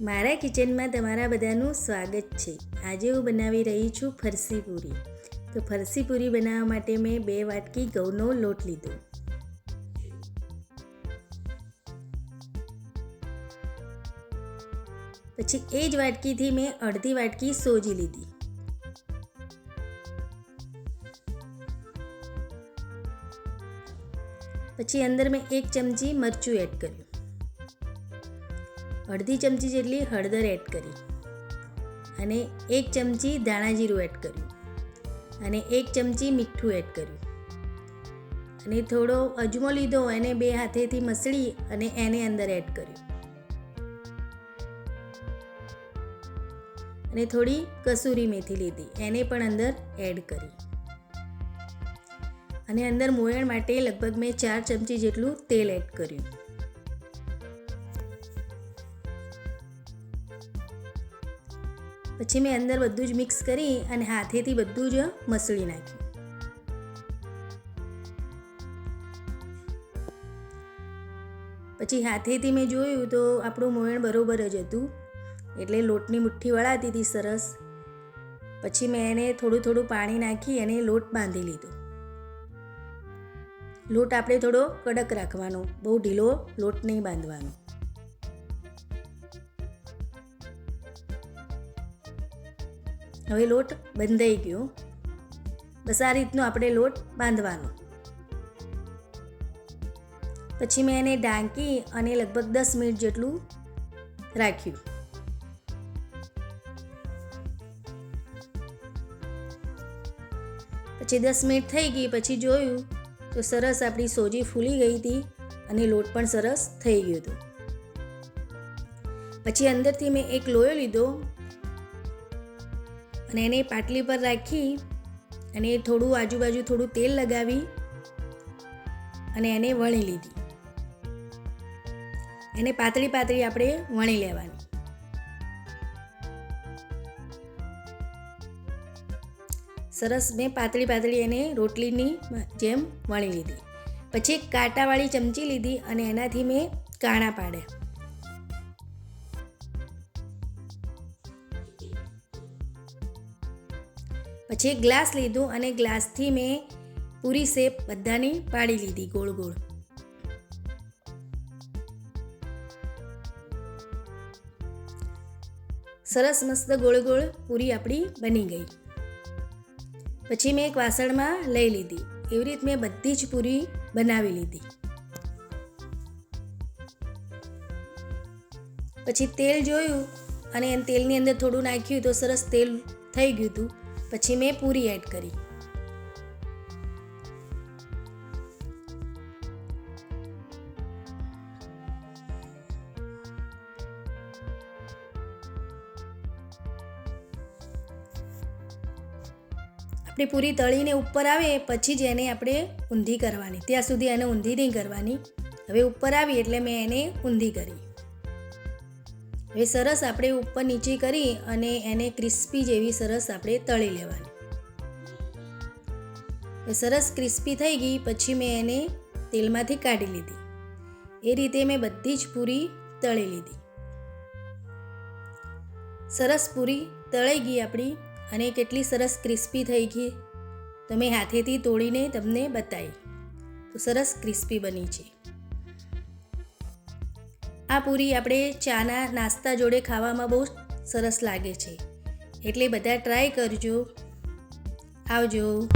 મારા કિચનમાં તમારા બધાનું સ્વાગત છે. આજે હું બનાવી રહી છું ફરસી પૂરી. તો ફરસી પૂરી બનાવવા માટે મેં બે વાટકી ઘઉંનો લોટ લીધો. પછી એ જ વાટકીથી મેં અડધી વાટકી સોજી લીધી. પછી અંદર મેં એક ચમચી મરચું એડ કર્યું. અડધી ચમચી જેટલી હળદર એડ કરી અને એક ચમચી ધાણા જીરું એડ કર્યું અને એક ચમચી મીઠું એડ કર્યું. અને થોડો અજમો લીધો એને બે હાથેથી મસળી અને એને અંદર એડ કર્યું. અને થોડી કસૂરી મેથી લીધી, એને પણ અંદર એડ કરી. અને અંદર મોયણ માટે લગભગ મેં ચાર ચમચી જેટલું તેલ એડ કર્યું. પછી મેં અંદર બધું જ મિક્સ કરી અને હાથેથી બધું જ મસળી નાખ્યું. પછી હાથેથી મેં જોયું તો આપણું મોયણ બરોબર જ હતું. એટલે લોટની મુઠ્ઠી વળાતી હતી સરસ. પછી મેં એને થોડું થોડું પાણી નાખી અને લોટ બાંધી લીધો. લોટ આપણે થોડો કડક રાખવાનો, બહુ ઢીલો લોટ નહીં બાંધવાનો. હવે લોટ બંધાઈ ગયો. બસ આ રીતનો આપણે લોટ બાંધવાનો. પછી મેં એને ઢાંકી અને લગભગ દસ મિનિટ જેટલું રાખ્યું. પછી દસ મિનિટ થઈ ગઈ, પછી જોયું તો સરસ આપણી સોજી ફૂલી ગઈ હતી અને લોટ પણ સરસ થઈ ગયો હતો. પછી અંદરથી મેં એક લોયો લીધો અને એને પાટલી પર રાખી અને થોડું આજુબાજુ થોડું તેલ લગાવી અને એને વણી લીધી. એને પાતળી પાતળી આપણે વણી લેવાની. સરસ મેં પાતળી પાતળી એને રોટલીની જેમ વણી લીધી. પછી એક કાંટાવાળી ચમચી લીધી અને એનાથી મેં કાણા પાડ્યા. પછી ગ્લાસ લીધું અને ગ્લાસથી મેં પૂરી શેપ બધાની પાડી લીધી ગોળ ગોળ. સરસ મસ્ત ગોળ ગોળ પૂરી આપણી બની ગઈ. પછી મેં એક વાસણમાં લઈ લીધી. એવી રીત મેં બધી જ પૂરી બનાવી લીધી. પછી તેલ જોયું અને તેલની અંદર થોડું નાખ્યું તો સરસ તેલ થઈ ગયું હતું. પછી મેં પૂરી એડ કરી. આપણે પૂરી તળીને ઉપર આવે પછી જ એને આપણે ઊંધી કરવાની. ત્યાં સુધી એને ઊંધી નહીં કરવાની. હવે ઉપર આવી એટલે મેં એને ઊંધી કરી. હવે સરસ આપણે ઉપર નીચે કરી અને એને ક્રિસ્પી જેવી સરસ આપણે તળી લેવાની. સરસ ક્રિસ્પી થઈ ગઈ, પછી મેં એને તેલમાંથી કાઢી લીધી. એ રીતે મેં બધી જ પૂરી તળી લીધી. સરસ પૂરી તળાઈ ગઈ આપણી અને કેટલી સરસ ક્રિસ્પી થઈ ગઈ. તો મેં હાથેથી તોડીને તમને બતાવી. તો સરસ ક્રિસ્પી બની છે. આ પૂરી આપણે ચાના નાસ્તા જોડે ખાવામાં બહુ સરસ લાગે છે. એટલે બધા ટ્રાય કરજો. આવજો.